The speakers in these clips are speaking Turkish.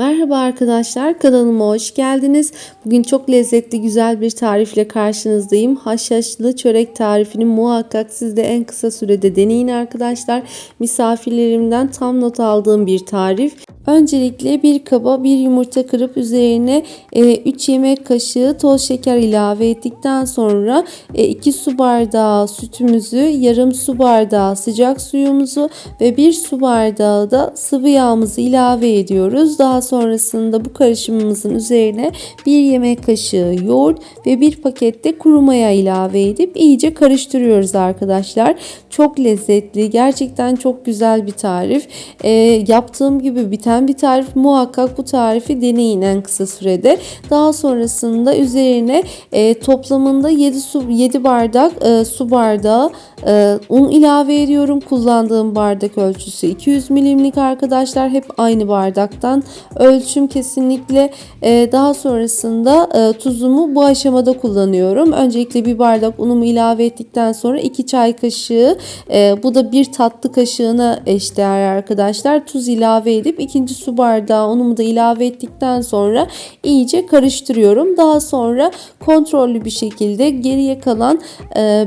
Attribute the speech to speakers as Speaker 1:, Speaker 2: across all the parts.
Speaker 1: Merhaba arkadaşlar kanalıma hoş geldiniz. Bugün çok lezzetli güzel bir tarifle karşınızdayım. Haşhaşlı çörek tarifini muhakkak siz de en kısa sürede deneyin arkadaşlar. Misafirlerimden tam not aldığım bir tarif. Öncelikle bir kaba bir yumurta kırıp üzerine 3 yemek kaşığı toz şeker ilave ettikten sonra 2 su bardağı sütümüzü, yarım su bardağı sıcak suyumuzu ve 1 su bardağı da sıvı yağımızı ilave ediyoruz. Daha sonrasında bu karışımımızın üzerine 1 yemek kaşığı yoğurt ve 1 pakette kuru maya ilave edip iyice karıştırıyoruz arkadaşlar. Çok lezzetli, gerçekten çok güzel bir tarif. E, yaptığım gibi biten bir tarif. Muhakkak bu tarifi deneyin en kısa sürede. Daha sonrasında üzerine e, toplamında 7 su 7 bardak e, su bardağı e, un ilave ediyorum. Kullandığım bardak ölçüsü 200 milimlik arkadaşlar. Hep aynı bardaktan ölçüm kesinlikle. E, daha sonrasında e, tuzumu bu aşamada kullanıyorum. Öncelikle bir bardak unumu ilave ettikten sonra 2 çay kaşığı e, bu da bir tatlı kaşığına eşdeğer arkadaşlar. Tuz ilave edip ikinci su bardağı unumu da ilave ettikten sonra iyice karıştırıyorum. Daha sonra kontrollü bir şekilde geriye kalan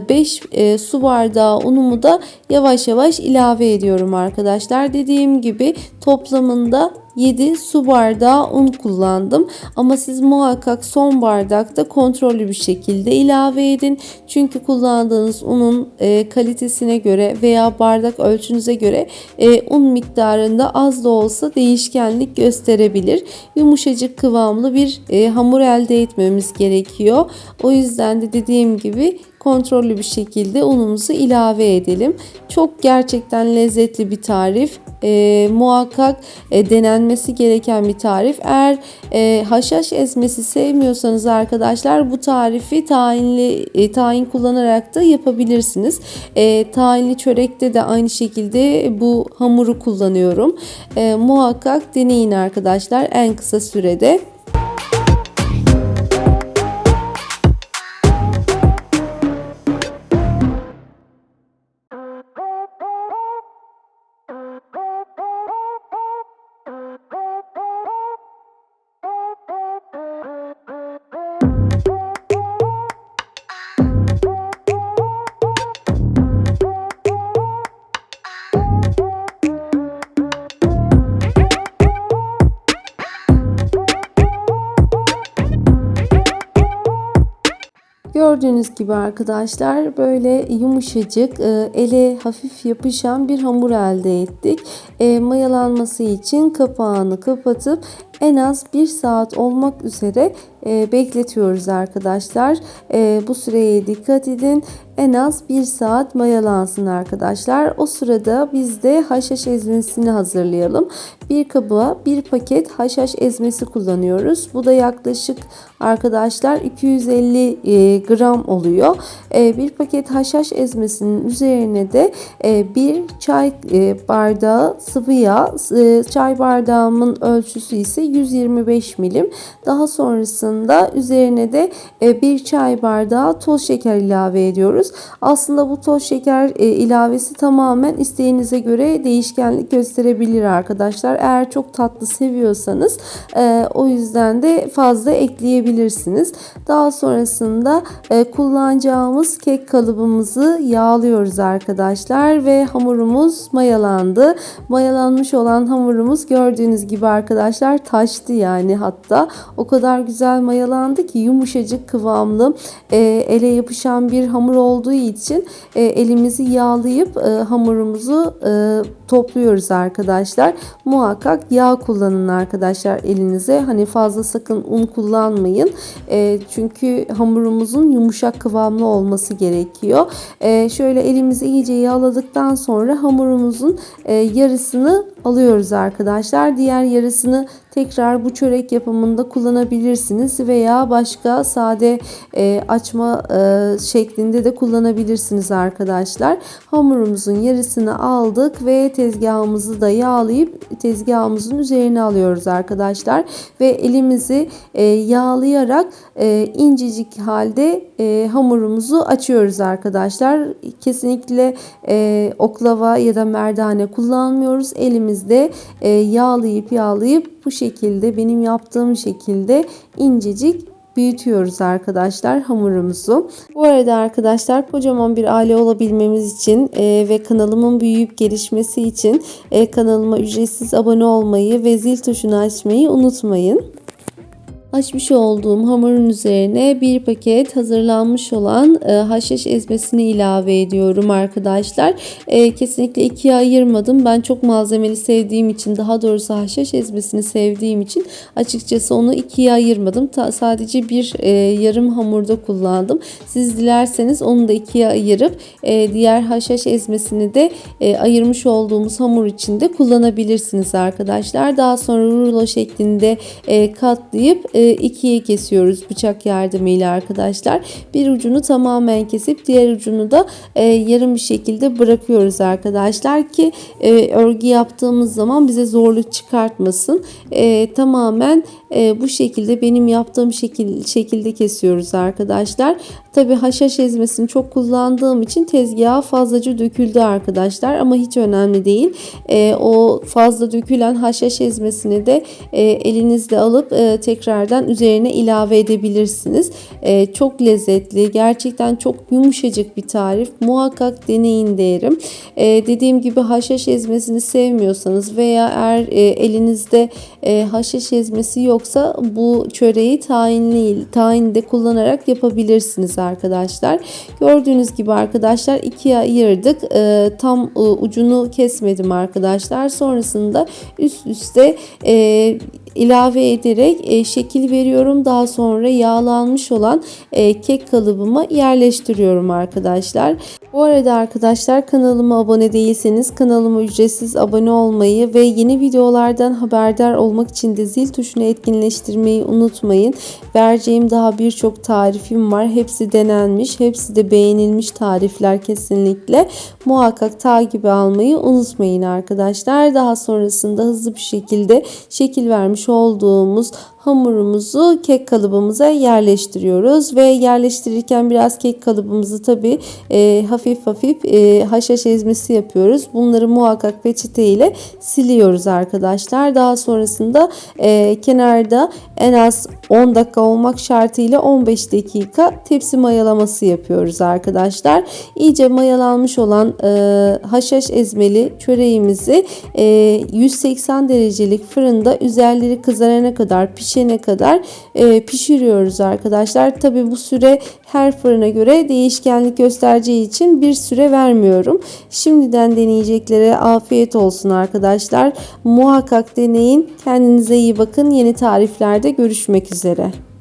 Speaker 1: 5 e, su bardağı unumu da yavaş yavaş ilave ediyorum arkadaşlar. Dediğim gibi toplamında 7 su bardağı un kullandım. Ama siz muhakkak son bardakta kontrollü bir şekilde ilave edin. Çünkü kullandığınız unun e, kalitesine göre veya bardak ölçünüze göre e, un miktarında az da olsa değişkenlik gösterebilir. Yumuşacık kıvamlı bir e, hamur elde etmemiz gerekiyor. O yüzden de dediğim gibi kontrollü bir şekilde unumuzu ilave edelim. Çok gerçekten lezzetli bir tarif. E, muhakkak e, denenmesi gereken bir tarif. Eğer e, haşhaş ezmesi sevmiyorsanız arkadaşlar bu tarifi tahinli e, tahin kullanarak da yapabilirsiniz. E, tahinli çörekte de aynı şekilde bu hamuru kullanıyorum. E, muhakkak deneyin arkadaşlar en kısa sürede. Gördüğünüz gibi arkadaşlar böyle yumuşacık e, ele hafif yapışan bir hamur elde ettik. E, mayalanması için kapağını kapatıp en az 1 saat olmak üzere e, bekletiyoruz arkadaşlar. E, bu süreye dikkat edin. En az 1 saat mayalansın arkadaşlar. O sırada biz de haşhaş ezmesini hazırlayalım. Bir kaba bir paket haşhaş ezmesi kullanıyoruz. Bu da yaklaşık arkadaşlar 250 e, gram oluyor. E, bir paket haşhaş ezmesinin üzerine de e, bir çay e, bardağı sıvı yağ. E, çay bardağımın ölçüsü ise 125 milim. Daha sonrasında üzerine de e, bir çay bardağı toz şeker ilave ediyoruz. Aslında bu toz şeker e, ilavesi tamamen isteğinize göre değişkenlik gösterebilir arkadaşlar. Eğer çok tatlı seviyorsanız e, o yüzden de fazla ekleyebilirsiniz. Daha sonrasında kullanacağımız kek kalıbımızı yağlıyoruz arkadaşlar ve hamurumuz mayalandı. Mayalanmış olan hamurumuz gördüğünüz gibi arkadaşlar taştı yani hatta. O kadar güzel mayalandı ki yumuşacık kıvamlı. E, ele yapışan bir hamur olduğu için e, elimizi yağlayıp e, hamurumuzu e, topluyoruz arkadaşlar. Muhakkak yağ kullanın arkadaşlar elinize. Hani fazla sakın un kullanmayın. E, çünkü hamurumuzun yumuşak kıvamlı olması gerekiyor. E, şöyle elimizi iyice yağladıktan sonra hamurumuzun e, yarısını alıyoruz arkadaşlar. Diğer yarısını tekrar bu çörek yapımında kullanabilirsiniz veya başka sade e, açma e, şeklinde de kullanabilirsiniz arkadaşlar. Hamurumuzun yarısını aldık ve tezgahımızı da yağlayıp tezgahımızın üzerine alıyoruz arkadaşlar. Ve elimizi e, yağlayarak e, incecik halde e, hamurumuzu açıyoruz arkadaşlar. Kesinlikle e, oklava ya da merdane kullanmıyoruz. Elimizde e, yağlayıp yağlayıp bu şekilde benim yaptığım şekilde incecik büyütüyoruz arkadaşlar hamurumuzu. Bu arada arkadaşlar kocaman bir aile olabilmemiz için e, ve kanalımın büyüyüp gelişmesi için e, kanalıma ücretsiz abone olmayı ve zil tuşunu açmayı unutmayın. Açmış olduğum hamurun üzerine bir paket hazırlanmış olan e, haşhaş ezmesini ilave ediyorum arkadaşlar. E, kesinlikle ikiye ayırmadım. Ben çok malzemeli sevdiğim için daha doğrusu haşhaş ezmesini sevdiğim için açıkçası onu ikiye ayırmadım. Ta, sadece bir e, yarım hamurda kullandım. Siz dilerseniz onu da ikiye ayırıp e, diğer haşhaş ezmesini de e, ayırmış olduğumuz hamur içinde kullanabilirsiniz arkadaşlar. Daha sonra rulo şeklinde e, katlayıp e, ikiye kesiyoruz bıçak yardımıyla arkadaşlar. Bir ucunu tamamen kesip diğer ucunu da e, yarım bir şekilde bırakıyoruz arkadaşlar ki e, örgü yaptığımız zaman bize zorluk çıkartmasın. E, tamamen bu şekilde benim yaptığım şekil, şekilde kesiyoruz arkadaşlar. Tabi haşhaş ezmesini çok kullandığım için tezgaha fazlaca döküldü arkadaşlar ama hiç önemli değil. O fazla dökülen haşhaş ezmesini de e, elinizle alıp e, tekrardan üzerine ilave edebilirsiniz. E, çok lezzetli, gerçekten çok yumuşacık bir tarif. Muhakkak deneyin derim. E, dediğim gibi haşhaş ezmesini sevmiyorsanız veya eğer e, elinizde e, haşhaş ezmesi yoksa bu çöreği tahinli, tahinde kullanarak yapabilirsiniz arkadaşlar. Gördüğünüz gibi arkadaşlar ikiye ayırdık. E, tam e, ucunu kesmedim arkadaşlar. Sonrasında üst üste e, ilave ederek e, şekil veriyorum. Daha sonra yağlanmış olan e, kek kalıbıma yerleştiriyorum arkadaşlar. Bu arada arkadaşlar kanalıma abone değilseniz kanalıma ücretsiz abone olmayı ve yeni videolardan haberdar olmak için de zil tuşunu etkinleştirmeyi unutmayın. Vereceğim daha birçok tarifim var. Hepsi denenmiş, hepsi de beğenilmiş tarifler kesinlikle. Muhakkak takibi almayı unutmayın arkadaşlar. Daha sonrasında hızlı bir şekilde şekil vermiş olduğumuz hamurumuzu kek kalıbımıza yerleştiriyoruz ve yerleştirirken biraz kek kalıbımızı tabi e, hafif hafif e, haşhaş ezmesi yapıyoruz. Bunları muhakkak peçete ile siliyoruz arkadaşlar. Daha sonrasında e, kenarda en az 10 dakika olmak şartıyla 15 dakika tepsi mayalaması yapıyoruz arkadaşlar. İyice mayalanmış olan e, haşhaş ezmeli çöreğimizi e, 180 derecelik fırında üzerleri kızarana kadar pişene kadar e, pişiriyoruz arkadaşlar. Tabi bu süre her fırına göre değişkenlik göstereceği için bir süre vermiyorum. Şimdiden deneyeceklere afiyet olsun arkadaşlar. Muhakkak deneyin. Kendinize iyi bakın. Yeni tariflerde görüşmek üzere.